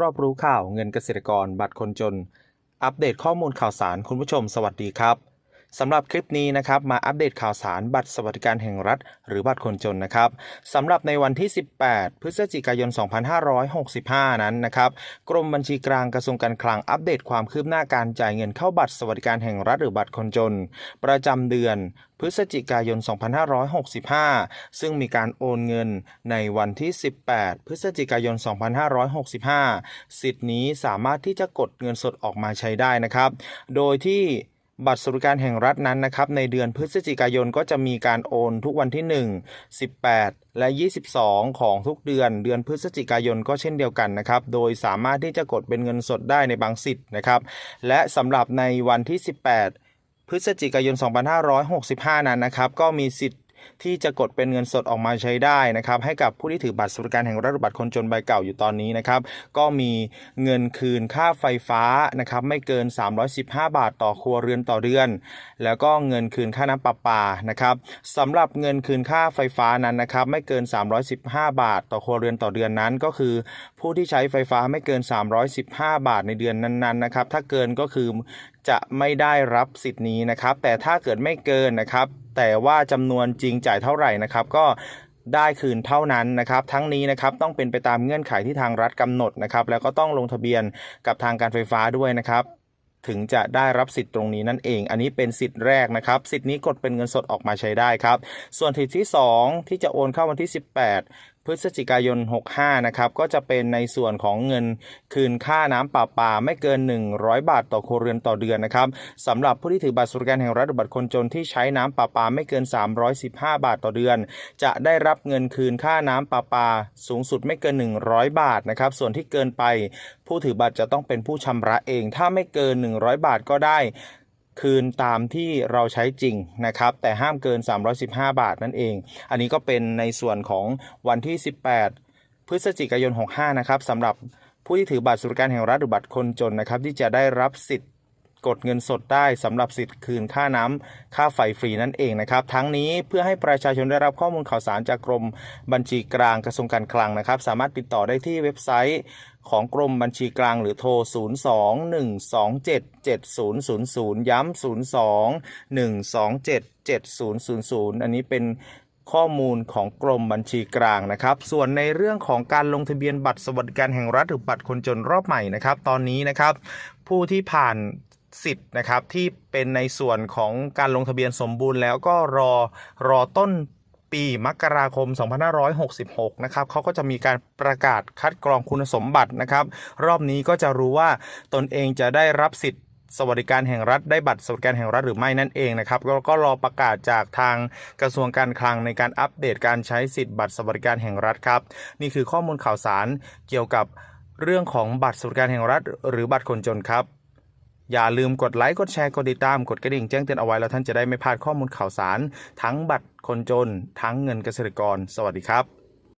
รอบรู้ข่าวเงินเกษตรกรบัตรคนจน อัปเดตข้อมูลข่าวสารคุณผู้ชมสวัสดีครับ สำหรับคลิปนี้นะครับมาอัปเดตข่าวสารบัตรสวัสดิการแห่งรัฐ หรือบัตรคนจนนะครับสำหรับในวันที่ 18 พฤศจิกายน 2565 นั้นนะครับกรมบัญชีกลางกระทรวงการคลังอัปเดตความคืบหน้าการจ่ายเงินเข้าบัตรสวัสดิการแห่งรัฐหรือบัตรคนจน ประจำเดือนพฤศจิกายน 2565 ซึ่งมีการโอนเงินในวันที่ 18 พฤศจิกายน 2565 สิทธิ์นี้สามารถที่จะกดเงินสดออกมาใช้ได้นะครับ โดยที่ บัตรสวัสดิการแห่งรัฐนั้นนะครับในเดือนพฤศจิกายนก็จะมีการโอนทุกวันที่ 1 18 และ 22 ของทุกเดือน เดือนพฤศจิกายนก็เช่นเดียวกันนะครับ โดยสามารถที่จะกดเป็นเงินสดได้ในบางสิทธิ์นะครับ และสำหรับในวันที่ 18 พฤศจิกายน 2565 นั้นนะครับ ก็มีสิทธิ์ ที่จะกดเป็นเงินสดออกมาใช้ได้นะครับให้กับผู้ที่ถือบัตรสวัสดิการแห่งรัฐบัตรคนจนใบเก่าอยู่ตอนนี้นะครับก็มีเงินคืนค่าไฟฟ้านะครับไม่เกิน 315 บาทต่อครัวเรือนต่อเดือน แล้วก็เงินคืนค่าน้ำประปานะครับสำหรับเงินคืนค่าไฟฟ้านั้นนะครับไม่เกิน 315 บาท ต่อครัวเรือนต่อเดือนนั้น ก็คือ ผู้ที่ใช้ไฟฟ้าไม่เกิน 315 บาทในเดือนนั้นๆนะครับถ้าเกินก็คือ จะไม่ได้รับสิทธิ์นี้นะครับ แต่ถ้าเกิดไม่เกินนะครับ แต่ว่าจำนวนจริงจ่ายเท่าไหร่นะครับ ก็ได้คืนเท่านั้นนะครับ ทั้งนี้นะครับต้องเป็นไปตามเงื่อนไขที่ทางรัฐกำหนดนะครับ แล้วก็ต้องลงทะเบียนกับทางการไฟฟ้าด้วยนะครับ ถึงจะได้รับสิทธิ์ตรงนี้นั่นเอง อันนี้เป็นสิทธิ์แรกนะครับ สิทธิ์นี้กดเป็นเงินสดออกมาใช้ได้ครับ ส่วนสิทธิ์ที่ 2 ที่จะโอนเข้าวันที่ 18 พฤศจิกายน 65 นะครับก็จะเป็นในส่วนของเงินคืนค่าน้ำประปาไม่เกิน 100 บาทต่อครัวเรือนต่อเดือนนะครับสำหรับผู้ที่ถือบัตรสวัสดิการแห่งรัฐหรือบัตรคนจนที่ใช้น้ำประปาไม่เกิน 315 บาทต่อเดือน จะได้รับเงินคืนค่าน้ำประปาสูงสุดไม่เกิน 100 บาทนะครับส่วนที่เกินไป ผู้ถือบัตรจะต้องเป็นผู้ชำระเอง ถ้าไม่เกิน 100 บาทก็ได้ คืนตามที่เราใช้จริงนะครับ แต่ห้ามเกิน 315 บาทนั่นเอง อันนี้ก็เป็นในส่วนของวันที่ 18 พฤศจิกายน 65 นะครับสำหรับผู้ที่ถือบัตรสวัสดิการแห่งรัฐหรือบัตรคนจนนะครับ ที่จะได้รับสิทธิ์ กดเงินสดได้สำหรับสิทธิ์คืนค่าน้ำค่าไฟฟรีนั่นเองนะครับ ทั้งนี้เพื่อให้ประชาชนได้รับข้อมูลข่าวสารจากกรมบัญชีกลางกระทรวงการคลังนะครับ สามารถติดต่อได้ที่เว็บไซต์ของกรมบัญชีกลางหรือโทร 02-127-7000 ย้ำ 02-127-7000 อันนี้เป็นข้อมูลของกรมบัญชีกลางนะครับ ส่วนในเรื่องของการลงทะเบียนบัตรสวัสดิการแห่งรัฐหรือบัตรคนจนรอบใหม่นะครับ ตอนนี้นะครับ ผู้ที่ผ่าน สิทธิ์นะครับที่เป็นในส่วนของการลงทะเบียนสมบูรณ์แล้วก็รอรอต้นปีมกราคม 2566 นะครับเขาก็จะมีการประกาศคัดกรองคุณสมบัตินะครับ รอบนี้ก็จะรู้ว่าตนเองจะได้รับสิทธิ์สวัสดิการแห่งรัฐได้บัตรสวัสดิการแห่งรัฐหรือไม่นั่นเองนะครับก็ก็รอประกาศจากทางกระทรวงการคลังในการอัปเดตการใช้สิทธิ์บัตรสวัสดิการแห่งรัฐครับ นี่คือข้อมูลข่าวสารเกี่ยวกับเรื่องของบัตรสวัสดิการแห่งรัฐ หรือบัตรคนจนครับ อย่าลืมกดไลค์ กดแชร์ กดติดตาม กดกระดิ่งแจ้งเตือนเอาไว้แล้วท่านจะได้ไม่พลาดข้อมูลข่าวสาร ทั้งบัตรคนจน ทั้งเงินเกษตรกร สวัสดีครับ